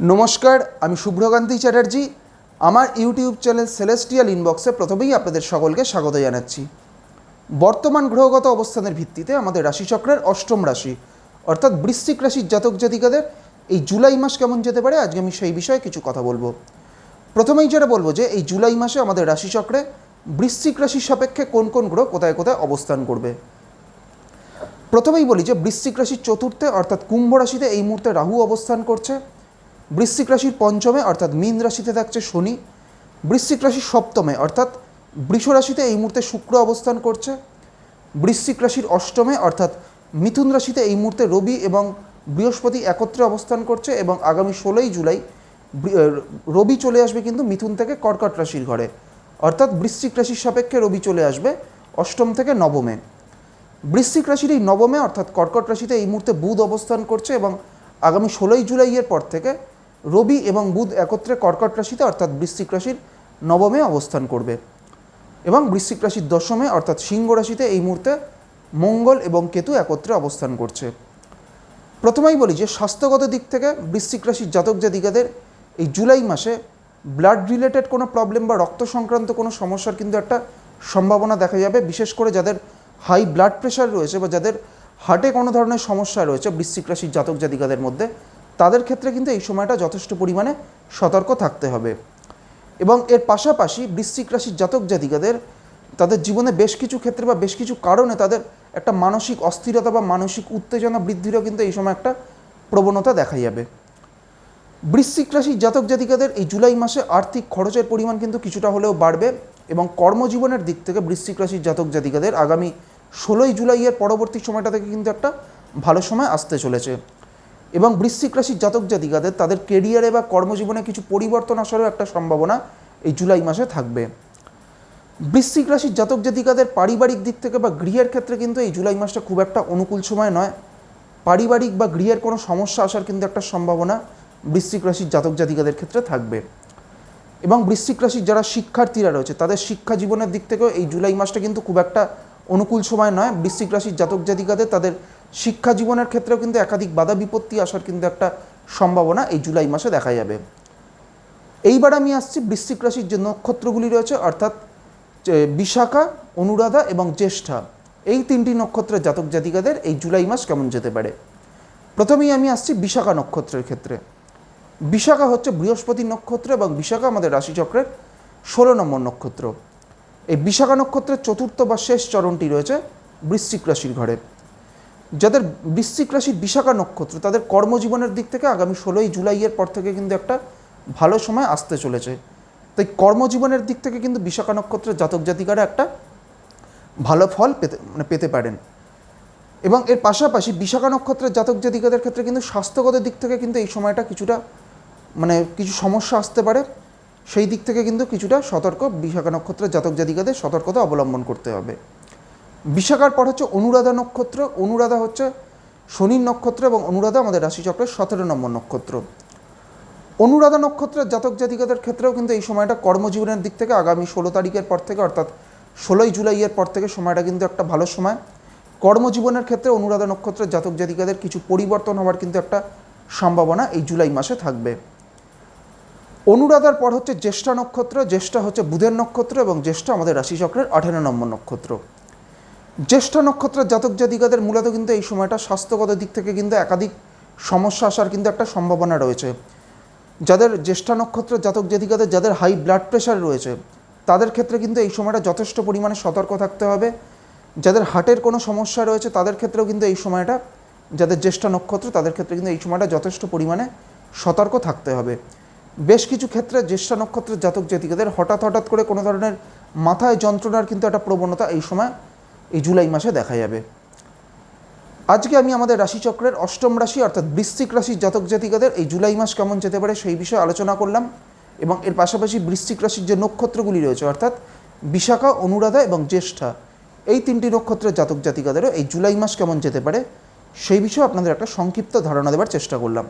নমস্কার, আমি শুভ্রকান্তি চ্যাটার্জি। আমার ইউটিউব চ্যানেল সেলেস্টিয়াল ইনবক্সে প্রথমেই আপনাদের সকলকে স্বাগত জানাচ্ছি। বর্তমান গ্রহগত অবস্থানের ভিত্তিতে আমাদের রাশিচক্রের অষ্টম রাশি, অর্থাৎ বৃশ্চিক রাশির জাতক জাতিকাদের এই জুলাই মাস কেমন যেতে পারে, আজকে আমি সেই বিষয়ে কিছু কথা বলব। প্রথমেই যেটা বলব যে, এই জুলাই মাসে আমাদের রাশিচক্রে বৃশ্চিক রাশির সাপেক্ষে কোন কোন গ্রহ কোথায় কোথায় অবস্থান করবে। প্রথমেই বলি যে, বৃশ্চিক রাশির চতুর্থে অর্থাৎ কুম্ভ রাশিতে এই মুহূর্তে রাহু অবস্থান করছে। বৃশ্চিক রাশির পঞ্চমে, অর্থাৎ মীন রাশিতে থাকছে শনি। বৃশ্চিক রাশির সপ্তমে, অর্থাৎ বৃষ রাশিতে এই মুহূর্তে শুক্র অবস্থান করছে। বৃশ্চিক রাশির অষ্টমে, অর্থাৎ মিথুন রাশিতে এই মুহূর্তে রবি এবং বৃহস্পতি একত্রে অবস্থান করছে এবং আগামী ষোলোই জুলাই রবি চলে আসবে কিন্তু মিথুন থেকে কর্কট রাশির ঘরে। অর্থাৎ বৃশ্চিক রাশির সাপেক্ষে রবি চলে আসবে অষ্টম থেকে নবমে। বৃশ্চিক রাশির এই নবমে, অর্থাৎ কর্কট রাশিতে এই মুহূর্তে বুধ অবস্থান করছে এবং আগামী ষোলোই জুলাইয়ের পর থেকে রবি এবং বুধ একত্রে কর্কট রাশিতে, অর্থাৎ বৃশ্চিক রাশির নবমে অবস্থান করবে। এবং বৃশ্চিক রাশির দশমে, অর্থাৎ সিংহ রাশিতে, এই মুহূর্তে মঙ্গল এবং কেতু একত্রে অবস্থান করছে। প্রথমেই বলি যে, স্বাস্থ্যগত দিক থেকে বৃশ্চিক রাশির জাতক জাতিকাদের এই জুলাই মাসে ব্লাড রিলেটেড কোনো প্রবলেম বা রক্ত সংক্রান্ত কোনো সমস্যার কিন্তু একটা সম্ভাবনা দেখা যাবে, বিশেষ করে যাদের হাই ব্লাড প্রেশার রয়েছে বা যাদের হার্টে কোনো ধরনের সমস্যা রয়েছে বৃশ্চিক রাশির জাতক জাতিকাদের মধ্যে। তাদের ক্ষেত্রে কিন্তু এই সময়টা যথেষ্ট পরিমাণে সতর্ক থাকতে হবে। এবং এর পাশাপাশি বৃশ্চিক রাশির জাতক জাতিকাদের তাদের জীবনে বেশ কিছু ক্ষেত্রে বা বেশ কিছু কারণে তাদের একটা মানসিক অস্থিরতা বা মানসিক উত্তেজনা বৃদ্ধিরও কিন্তু এই সময় একটা প্রবণতা দেখা যাবে। বৃশ্চিক রাশির জাতক জাতিকাদের এই জুলাই মাসে আর্থিক খরচের পরিমাণ কিন্তু কিছুটা হলেও বাড়বে এবং কর্মজীবনের দিক থেকে বৃশ্চিক রাশির জাতক জাতিকাদের আগামী ষোলোই জুলাইয়ের পরবর্তী সময়টা থেকে কিন্তু একটা ভালো সময় আসতে চলেছে। এবং বৃশ্চিক রাশির জাতক জাতিকাদের তাদের কেরিয়ারে বা কর্মজীবনে কিছু পরিবর্তন আসারও একটা সম্ভাবনা এই জুলাই মাসে থাকবে। বৃশ্চিক রাশির জাতক জাতিকাদের পারিবারিক দিক থেকে বা গৃহের ক্ষেত্রে কিন্তু এই জুলাই মাসটা খুব একটা অনুকূল সময় নয়। পারিবারিক বা গৃহের কোনো সমস্যা আসার কিন্তু একটা সম্ভাবনা বৃশ্চিক রাশির জাতক জাতিকাদের ক্ষেত্রে থাকবে। এবং বৃশ্চিক রাশির যারা শিক্ষার্থীরা রয়েছে, তাদের শিক্ষা জীবনের দিক থেকেও এই জুলাই মাসটা কিন্তু খুব একটা অনুকূল সময় নয়। বৃশ্চিক রাশির জাতক জাতিকাদের তাদের শিক্ষা জীবনের ক্ষেত্রেও কিন্তু একাধিক বাধা বিপত্তি আসার কিন্তু একটা সম্ভাবনা এই জুলাই মাসে দেখা যাবে। এইবার আমি আসছি বৃশ্চিক রাশির যে নক্ষত্রগুলি রয়েছে, অর্থাৎ বিশাখা, অনুরাধা এবং জ্যেষ্ঠা, এই তিনটি নক্ষত্রের জাতক জাতিকাদের এই জুলাই মাস কেমন যেতে পারে? প্রথমেই আমি আসছি বিশাখা নক্ষত্রের ক্ষেত্রে। বিশাখা হচ্ছে বৃহস্পতি নক্ষত্র এবং বিশাখা আমাদের রাশিচক্রের ষোলো নম্বর নক্ষত্র। এই বিশাখা নক্ষত্রের চতুর্থ বা শেষ চরণটি রয়েছে বৃশ্চিক রাশির ঘরে। যাদের বৃশ্চিক রাশির বিশাখা নক্ষত্র, তাদের কর্মজীবনের দিক থেকে আগামী ষোলোই জুলাইয়ের পর থেকে কিন্তু একটা ভালো সময় আসতে চলেছে। তাই কর্মজীবনের দিক থেকে কিন্তু বিশাখা নক্ষত্রের জাতক জাতিকারা একটা ভালো ফল পেতে মানে পেতে পারেন। এবং এর পাশাপাশি বিশাখা নক্ষত্রের জাতক জাতিকাদের ক্ষেত্রে কিন্তু স্বাস্থ্যগত দিক থেকে কিন্তু এই সময়টা কিছুটা মানে কিছু সমস্যা আসতে পারে। সেই দিক থেকে কিন্তু কিছুটা সতর্ক বিশাখা নক্ষত্রের জাতক জাতিকাদের সতর্কতা অবলম্বন করতে হবে। বিশাখার পর হচ্ছে অনুরাধা নক্ষত্র, অনুরাধা হচ্ছে শনির নক্ষত্র এবং অনুরাধা আমাদের রাশিচক্রের সতেরো নম্বর নক্ষত্র। অনুরাধা নক্ষত্রের জাতক জাতিকাদের ক্ষেত্রেও কিন্তু এই সময়টা কর্মজীবনের দিক থেকে আগামী ষোলো তারিখের পর থেকে অর্থাৎ ষোলোই জুলাইয়ের পর থেকে সময়টা কিন্তু একটা ভালো সময়। কর্মজীবনের ক্ষেত্রে অনুরাধা নক্ষত্রের জাতক জাতিকাদের কিছু পরিবর্তন হওয়ার কিন্তু একটা সম্ভাবনা এই জুলাই মাসে থাকবে। অনুরাধার পর হচ্ছে জ্যেষ্ঠা নক্ষত্র, জ্যেষ্ঠা হচ্ছে বুধের নক্ষত্র এবং জ্যেষ্ঠা আমাদের রাশিচক্রের আঠেরো নম্বর নক্ষত্র। জ্যেষ্ঠ নক্ষত্রের জাতক জাতিকাদের মূলত কিন্তু এই সময়টা স্বাস্থ্যগত দিক থেকে কিন্তু একাধিক সমস্যা আসার কিন্তু একটা সম্ভাবনা রয়েছে। যাদের জ্যেষ্ঠা নক্ষত্রের জাতক জাতিকাদের যাদের হাই ব্লাড প্রেশার রয়েছে, তাদের ক্ষেত্রে কিন্তু এই সময়টা যথেষ্ট পরিমাণে সতর্ক থাকতে হবে। যাদের হার্টের কোনো সমস্যা রয়েছে, তাদের ক্ষেত্রেও কিন্তু এই সময়টা, যাদের জ্যেষ্ঠা নক্ষত্র, তাদের ক্ষেত্রে কিন্তু এই সময়টা যথেষ্ট পরিমাণে সতর্ক থাকতে হবে। বেশ কিছু ক্ষেত্রে জ্যেষ্ঠা নক্ষত্রের জাতক জাতিকাদের হঠাৎ হঠাৎ করে কোনো ধরনের মাথায় যন্ত্রণার কিন্তু একটা প্রবণতা এই সময় এই জুলাই মাসে দেখা যাবে। আজকে আমি আমাদের রাশিচক্রের অষ্টম রাশি অর্থাৎ বৃশ্চিক রাশির জাতক জাতিকাদের এই জুলাই মাস কেমন যেতে পারে সেই বিষয়ে আলোচনা করলাম এবং এর পাশাপাশি বৃশ্চিক রাশির যে নক্ষত্রগুলি রয়েছে অর্থাৎ বিশাখা, অনুরাধা এবং জ্যেষ্ঠা, এই তিনটি নক্ষত্রের জাতক জাতিকাদেরও এই জুলাই মাস কেমন যেতে পারে সেই বিষয়ে আপনাদের একটা সংক্ষিপ্ত ধারণা দেওয়ার চেষ্টা করলাম।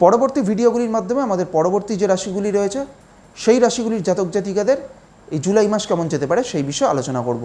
পরবর্তী ভিডিওগুলির মাধ্যমে আমাদের পরবর্তী যে রাশিগুলি রয়েছে, সেই রাশিগুলির জাতক জাতিকাদের এই জুলাই মাস কেমন যেতে পারে সেই বিষয়ে আলোচনা করব।